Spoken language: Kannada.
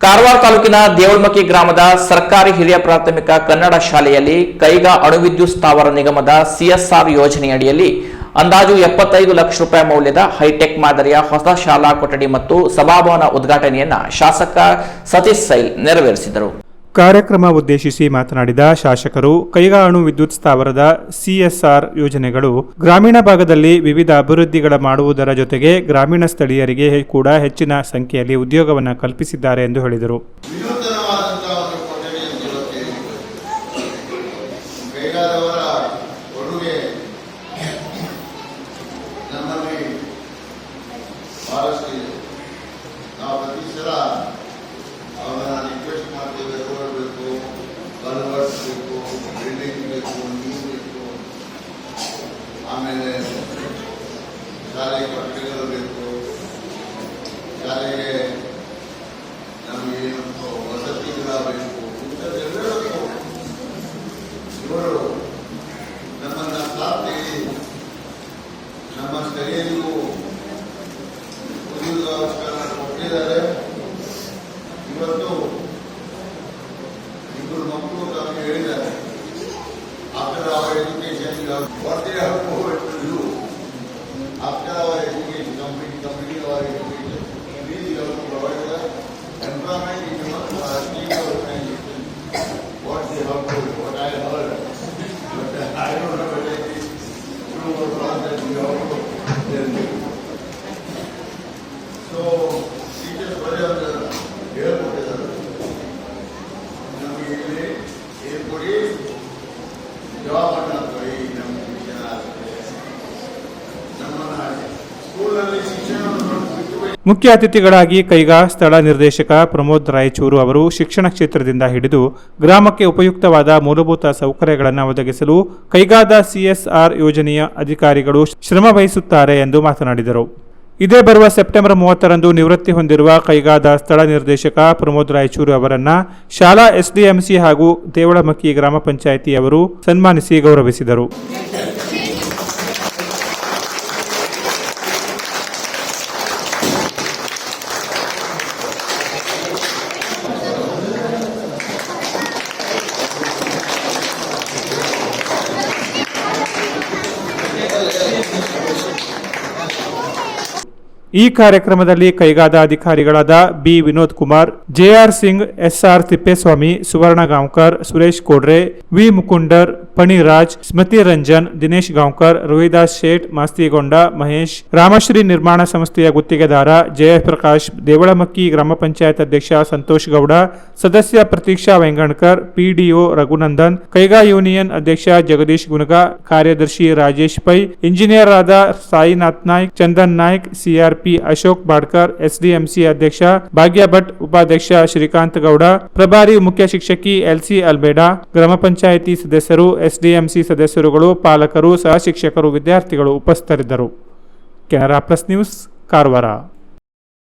ಕಾರವಾರ ತಾಲೂಕಿನ ದೇವಳಮಕ್ಕಿ ಗ್ರಾಮದ ಸರ್ಕಾರಿ ಹಿರಿಯ ಪ್ರಾಥಮಿಕ ಕನ್ನಡ ಶಾಲೆಯಲ್ಲಿ ಕೈಗಾ ಅಣುವಿದ್ಯುತ್ ಸ್ಥಾವರ ನಿಗಮದ ಸಿಎಸ್ಆರ್ ಯೋಜನೆಯಡಿಯಲ್ಲಿ ಅಂದಾಜು ಎಪ್ಪತ್ತೈದು ಲಕ್ಷ ರೂಪಾಯಿ ಮೌಲ್ಯದ ಹೈಟೆಕ್ ಮಾದರಿಯ ಹೊಸ ಶಾಲಾ ಕೊಠಡಿ ಮತ್ತು ಸಭಾಭವನ ಉದ್ಘಾಟನೆಯನ್ನ ಶಾಸಕ ಸತೀಶ್ ಸೈಲ್ ನೆರವೇರಿಸಿದರು. ಕಾರ್ಯಕ್ರಮ ಉದ್ದೇಶಿಸಿ ಮಾತನಾಡಿದ ಶಾಸಕರು ಕೈಗಾ ಅಣು ವಿದ್ಯುತ್ ಸ್ಥಾವರದ ಸಿಎಸ್ಆರ್ ಯೋಜನೆಗಳು ಗ್ರಾಮೀಣ ಭಾಗದಲ್ಲಿ ವಿವಿಧ ಅಭಿವೃದ್ಧಿಗಳ ಮಾಡುವುದರ ಜೊತೆಗೆ ಗ್ರಾಮೀಣ ಸ್ಥಳೀಯರಿಗೆ ಕೂಡ ಹೆಚ್ಚಿನ ಸಂಖ್ಯೆಯಲ್ಲಿ ಉದ್ಯೋಗವನ್ನು ಕಲ್ಪಿಸಿದ್ದಾರೆ ಎಂದು ಹೇಳಿದರು. ಆಮೇಲೆ ಶಾಲೆಗೆ ಕೊಠಡಿಗಳು ಬೇಕು. ಶಾಲೆಗೆ ನಮಗೆ ಏನು ವಸತಿಗಳ ಬೇಕು. ಇಂಥದ್ದೆಲ್ಲವೂ ಇವರು ನಮ್ಮನ್ನ ಸಾಥಿ ನಮ್ಮ ಕೈಯಲ್ಲೂ ಉದ್ಯೋಗಾವಕಾಶ ಕೊಟ್ಟಿದ್ದಾರೆ. ಇವತ್ತು ಇಬ್ಬರು ಮಕ್ಕಳು to our education, you have, what they have owed to you, after our education, complete, completing our education, please you have to provide the employment in your team organization. What they have owed, what I heard. But I don't know whether it is true or not that you have owed. ಮುಖ್ಯ ಅತಿಥಿಗಳಾಗಿ ಕೈಗಾ ಸ್ಥಳ ನಿರ್ದೇಶಕ ಪ್ರಮೋದ್ ರಾಯಚೂರು ಅವರು ಶಿಕ್ಷಣ ಕ್ಷೇತ್ರದಿಂದ ಹಿಡಿದು ಗ್ರಾಮಕ್ಕೆ ಉಪಯುಕ್ತವಾದ ಮೂಲಭೂತ ಸೌಕರ್ಯಗಳನ್ನು ಒದಗಿಸಲು ಕೈಗಾದ ಸಿಎಸ್ಆರ್ ಯೋಜನೆಯ ಅಧಿಕಾರಿಗಳು ಶ್ರಮ ವಹಿಸುತ್ತಾರೆ ಎಂದು ಮಾತನಾಡಿದರು. ಇದೇ ಬರುವ ಸೆಪ್ಟೆಂಬರ್ ಮೂವತ್ತರಂದು ನಿವೃತ್ತಿ ಹೊಂದಿರುವ ಕೈಗಾದ ಸ್ಥಳ ನಿರ್ದೇಶಕ ಪ್ರಮೋದ್ ರಾಯಚೂರು ಅವರನ್ನ ಶಾಲಾ ಎಸ್ಡಿಎಂಸಿ ಹಾಗೂ ದೇವಳಮಕ್ಕಿ ಗ್ರಾಮ ಪಂಚಾಯಿತಿ ಅವರು ಸನ್ಮಾನಿಸಿ ಗೌರವಿಸಿದರು. ಈ ಕಾರ್ಯಕ್ರಮದಲ್ಲಿ ಕೈಗಾದ ಅಧಿಕಾರಿಗಳಾದ B. Vinod Kumar JR Singh SR Tippeswamy Suvarna Gaonkar Suresh Kodre, V. Mukundar Paniraj ಸ್ಮೃತಿ ರಂಜನ್ ದಿನೇಶ್ ಗಾಂವ್ಕರ್ ರೋಹಿದಾಸ್ ಶೇಟ್ ಮಾಸ್ತಿಗೊಂಡ ಮಹೇಶ್ ರಾಮಶ್ರೀ ನಿರ್ಮಾಣ ಸಂಸ್ಥೆಯ ಗುತ್ತಿಗೆದಾರ ಜಯಪ್ರಕಾಶ್ ದೇವಳಮಕ್ಕಿ ಗ್ರಾಮ ಪಂಚಾಯತ್ ಅಧ್ಯಕ್ಷ ಸಂತೋಷ್ ಗೌಡ ಸದಸ್ಯ ಪ್ರತೀಕ್ಷಾ ವೆಂಗಣ್ಕರ್ ಪಿಡಿಒ ರಘುನಂದನ್ ಕೈಗಾ ಯೂನಿಯನ್ ಅಧ್ಯಕ್ಷ ಜಗದೀಶ್ ಗುನಗ ಕಾರ್ಯದರ್ಶಿ ರಾಜೇಶ್ ಪೈ ಇಂಜಿನಿಯರ್ ಆದ ಸಾಯಿನಾಥ್ ನಾಯ್ಕ್ ಚಂದನ್ ನಾಯ್ಕ್ ಸಿಆರ್ಪಿ ಅಶೋಕ್ ಬಾಡ್ಕರ್ ಎಸ್ಡಿಎಂಸಿ ಅಧ್ಯಕ್ಷ ಭಾಗ್ಯ ಭಟ್ ಉಪಾಧ್ಯಕ್ಷ ಶ್ರೀಕಾಂತ್ ಗೌಡ ಪ್ರಭಾರಿ ಮುಖ್ಯ ಶಿಕ್ಷಕಿ ಎಲ್ಸಿ ಅಲ್ಬೇಡಾ ಗ್ರಾಮ ಪಂಚಾಯಿತಿ ಸದಸ್ಯರು ಎಸ್ಡಿಎಂಸಿ ಸದಸ್ಯರುಗಳು ಪಾಲಕರು ಸಹ ಶಿಕ್ಷಕರು ವಿದ್ಯಾರ್ಥಿಗಳು ಉಪಸ್ಥಿತರಿದ್ದರು. Canara plus news Karwar.